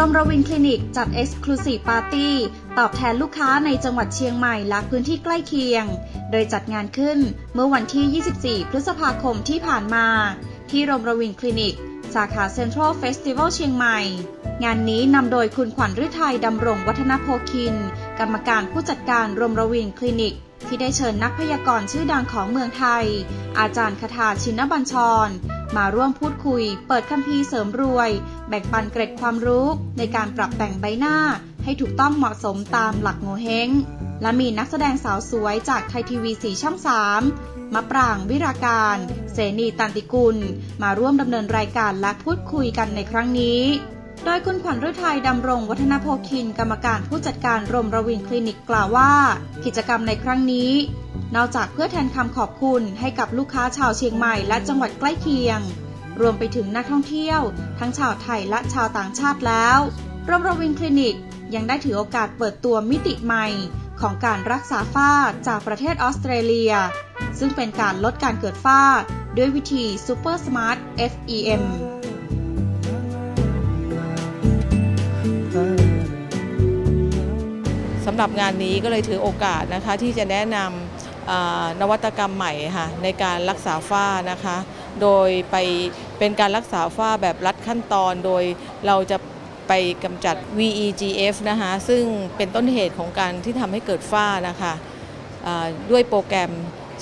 รมรวินคลินิกจัด Exclusive Party ตอบแทนลูกค้าในจังหวัดเชียงใหม่และพื้นที่ใกล้เคียง โดยจัดงานขึ้นเมื่อวันที่ 24 พฤษภาคมที่ผ่านมา ที่รมรวินคลินิก สาขาเซ็นทรัลเฟสติวัลเชียงใหม่ งานนี้นำโดยคุณขวัญฤทัยดำรงวัฒนโพคิน กรรมการผู้จัดการรมรวินคลินิก ที่ได้เชิญนักพยากรณ์ชื่อดังของเมืองไทย อาจารย์คทาชินบัญชร มาร่วมพูดคุย เปิดคัมภีร์เสริมรวย แบ่งปันเกร็ดความรู้ในการปรับแต่งใบหน้า ให้ถูกต้องเหมาะสมตามหลักโงเฮง และมีนักแสดงสาวสวยจากไทยทีวีสีช่อง3มะปรางวิราการ เสนีตันติกุล มาร่วมดำเนินรายการและพูดคุยกันในครั้งนี้ โดยคุณขวัญฤทัยดำรงวัฒนโพคินกรรมการผู้จัดการรมรวินคลินิกกล่าวว่า กิจกรรมในครั้งนี้ นอกจากเพื่อแทนคำขอบคุณให้กับลูกค้าชาวเชียงใหม่และจังหวัดใกล้เคียง รวมไปถึงนักท่องเที่ยว ทั้งชาวไทยและชาวต่างชาติแล้วรมรวินคลินิก ยังได้ถือโอกาสเปิดตัวมิติใหม่ของการรักษาฝ้าจากประเทศออสเตรเลีย ซึ่งเป็นการลดการเกิดฝ้าด้วยวิธี Super Smart FEM สำหรับงานนี้ก็เลยถือโอกาสนะคะที่จะแนะนำนวัตกรรมใหม่ค่ะในการรักษาฝ้านะคะ โดยไปเป็นการรักษาฝ้าแบบรัดขั้นตอนโดยเราจะ ไปกำจัด VEGF นะคะซึ่งเป็นต้นเหตุของการที่ทำให้เกิดฝ้านะคะด้วยโปรแกรม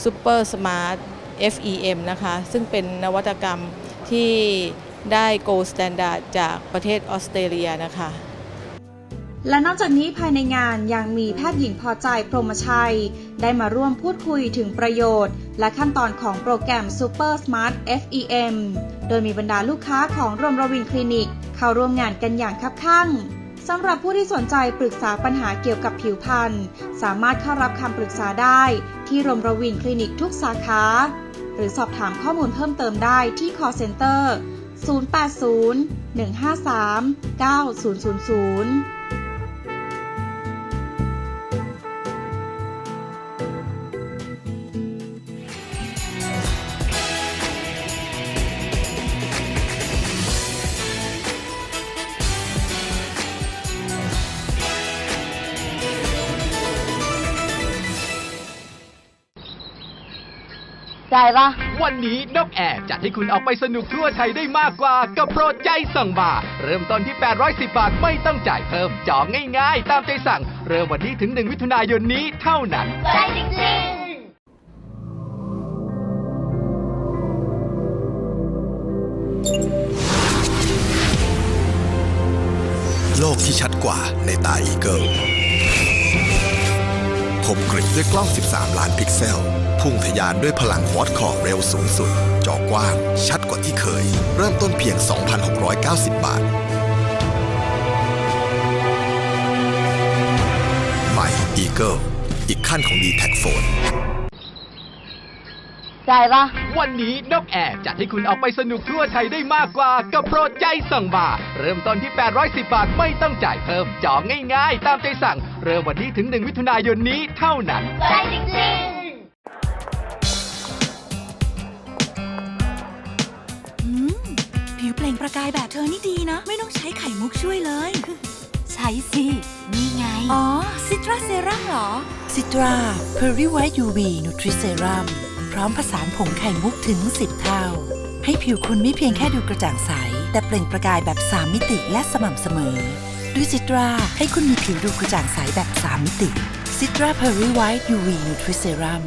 Super Smart FEM นะคะซึ่งเป็นนวัตกรรมที่ได้ Gold Standard จากประเทศออสเตรเลียนะคะ และนอกจากนี้ภายในงานยังมีแพทย์หญิงพอใจพรหมชัย ได้มาร่วมพูดคุยถึงประโยชน์ และขั้นตอนของโปรแกรม Super Smart FEM โดยมีบรรดาลูกค้าของรมรวินคลินิก เข้าร่วมงานกันอย่างคับข้างสำหรับผู้ที่สนใจปรึกษาปัญหาเกี่ยวกับผิวพรรณสามารถเข้ารับคำปรึกษาได้ที่รมรวินคลินิกทุกสาขา หรือสอบถามข้อมูลเพิ่มเติมได้ที่ call center 080 153 9000 จ่ายปะวันนี้นกแอร์จัดให้คุณออกไปสนุกทั่วไทยได้มากกว่า กับโปรใจสั่งบาทเริ่มต้นที่ 810 บาทไม่ต้องจ่ายเพิ่มจองง่ายๆ ตามใจสั่ง เริ่มวันนี้ถึง 1 มิถุนายนนี้เท่านั้นได้จริงโลกที่ชัดกว่าในตาอีเกิลคมกริบด้วยกล้อง 13 ล้านพิกเซล พุ่งทะยานด้วยพลังควอดคอร์เร็วสูงสุด จอกว้าง ชัดกว่าที่เคย เริ่มต้นเพียง 2,690 บาท ใหม่ Eagle อีกขั้นของ d t แท Phone จ่ายปะวันนี้นกแอร์จัดให้คุณออกไปสนุกทั่วไทยได้มากกว่า กับโปรใจสั่งบาทเริ่มต้นที่ 810 บาทไม่ต้องจ่ายเพิ่มจองง่ายๆ ตามใจสั่ง เริ่มวันนี้ถึง 1 มิถุนายนนี้เท่านั้นได้จริงอื ล่งประกายแบบเธอนี่ดีนะ ไม่ต้องใช้ไข่มุกช่วยเลย ใช้สิ นี่ไง อ๋อ ซิตราเซรั่มเหรอ ซิตราเพอร์ y ไวท์ยูวีนูทริเซรัมพร้อมผสานผงไข่มุกถึง 10 เท่า ให้ผิวคุณไม่เพียงแค่ดูกระจ่างใส แต่เปล่งประกายแบบ 3 มิติและสม่ำเสมอด้วยซิตราให้คุณมีผิวดูกระจ่างใสแบบ 3 มิติซิตราเพอร์ y ไวท์ยูวีนูทริเซรัม